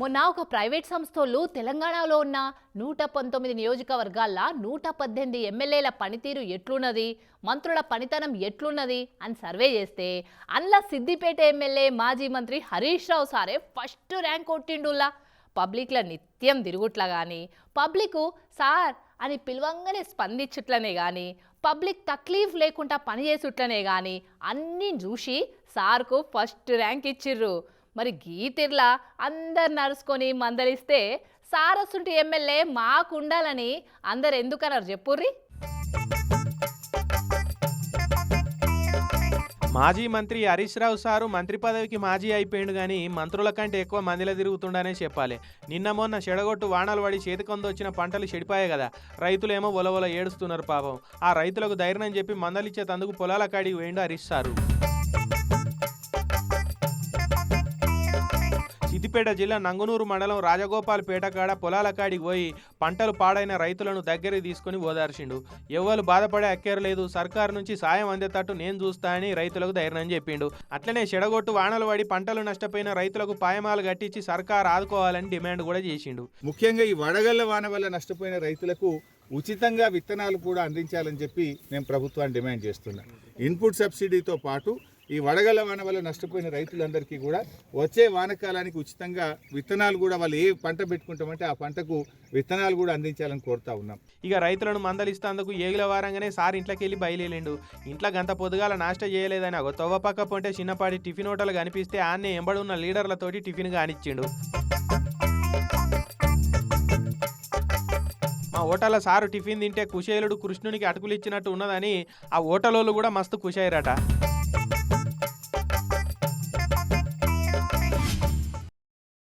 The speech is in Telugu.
మొన్న ఒక ప్రైవేట్ సంస్థలు తెలంగాణలో ఉన్న నూట పంతొమ్మిది నియోజకవర్గాల్లో నూట పద్దెనిమిది ఎమ్మెల్యేల పనితీరు ఎట్లున్నది? మంత్రుల పనితనం ఎట్లున్నది? అని సర్వే చేస్తే అందులో సిద్దిపేట ఎమ్మెల్యే మాజీ మంత్రి హరీష్ రావు సారే ఫస్ట్ ర్యాంక్ కొట్టిండులా పబ్లిక్ల నిత్యం తిరుగుట్లా కానీ పబ్లిక్ సార్ అని పిలవంగానే స్పందించుట్లనే కానీ పబ్లిక్ తక్లీఫ్ లేకుండా పనిచేసుట్లనే కానీ అన్నీ చూసి సార్కు ఫస్ట్ ర్యాంక్ ఇచ్చిర్రు. మరి గీతిర్లా అందరు నడుచుకొని మందలిస్తే సారసుంటి ఎమ్మెల్యే మాకు ఉండాలని అందరు ఎందుకన్నారు చెప్పుర్రి? మాజీ మంత్రి హరీష్ రావు సారు మంత్రి పదవికి మాజీ అయిపోయిండు కానీ మంత్రుల కంటే ఎక్కువ మందిలో తిరుగుతుండనే చెప్పాలి. నిన్న మొన్న చెడగొట్టు వానలు పడి చేతికొందొచ్చిన పంటలు చెడిపోయాయి కదా. రైతులేమో ఒలవల ఏడుస్తున్నారు పాపం. ఆ రైతులకు ధైర్యం చెప్పి మందలిచ్చే తందుకు పొలాల కాడికి వేయండు హరీష్ సారు. సిద్దిపేట జిల్లా నంగునూరు మండలం రాజగోపాల్పేట కాడ పొలాల కాడికి పోయి పంటలు పాడైన రైతులను దగ్గరికి తీసుకొని ఓదార్చిండు. ఎవ్వరు బాధపడే అక్కర్లేదు. సర్కారు నుంచి సాయం అందేటట్టు నేను చూస్తా అని రైతులకు ధైర్యం చెప్పిండు. అట్లనే చెడగొట్టు వానలు పడి పంటలు నష్టపోయిన రైతులకు పాయమాలు కట్టించి సర్కారు ఆదుకోవాలని డిమాండ్ కూడా చేసిండు. ముఖ్యంగా ఈ వడగళ్ళ వాన వల్ల నష్టపోయిన రైతులకు ఉచితంగా విత్తనాలు కూడా అందించాలని చెప్పి నేను ప్రభుత్వాన్ని డిమాండ్ చేస్తున్నా. ఇన్పుట్ సబ్సిడీతో పాటు ఈ వడగళ్ళ వాన వల్ల నష్టపోయిన రైతులందరికీ కూడా వచ్చే వానకాలానికి ఉచితంగా విత్తనాలు కూడా వాళ్ళు ఏ పంట పెట్టుకుంటామంటే ఆ పంటకు విత్తనాలు కూడా అందించాలని కోరుతా ఉన్నాం. ఇక రైతులను మందలిస్తేందుకు ఏగుల వారంగానే సార్ ఇంట్లోకి వెళ్ళి బయలుదేరిండు. ఇంట్లో గంత పొద్దుగాల నాష్ట చేయలేదని ఒక తొవ్వ పక్క పొంటే చిన్నపాటి టిఫిన్ హోటల్ కనిపిస్తే ఆన్నే ఎంబడున్న లీడర్లతోటి టిఫిన్ కానిచ్చిండు. మా హోటల్లో సారు టిఫిన్ తింటే కుశేలుడు కృష్ణునికి అటుకులు ఇచ్చినట్టు ఉన్నదని ఆ హోటలోళ్ళు కూడా మస్తు కుషాయిరట.